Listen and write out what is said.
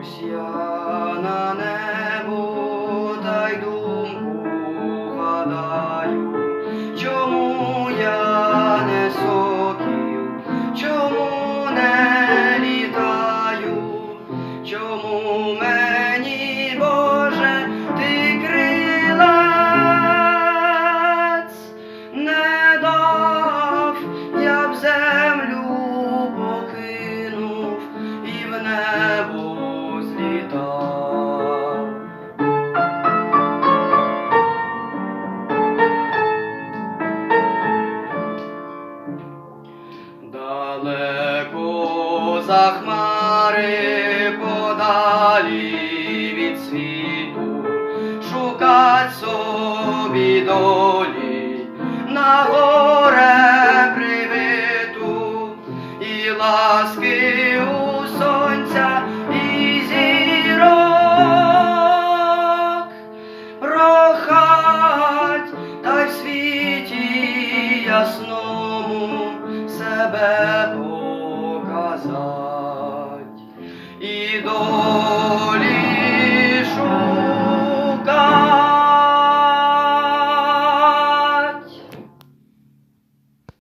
Ось на небо та й думку гадаю, чому я не чому не літаю, чому мені, Боже, ти крилець? Не дав, я б землю покинув і в небо. За хмари подалі від світу, шукать собі долі на горе привиту, і ласки у сонця і зірок прохать, та в світі ясно тебе показать. І до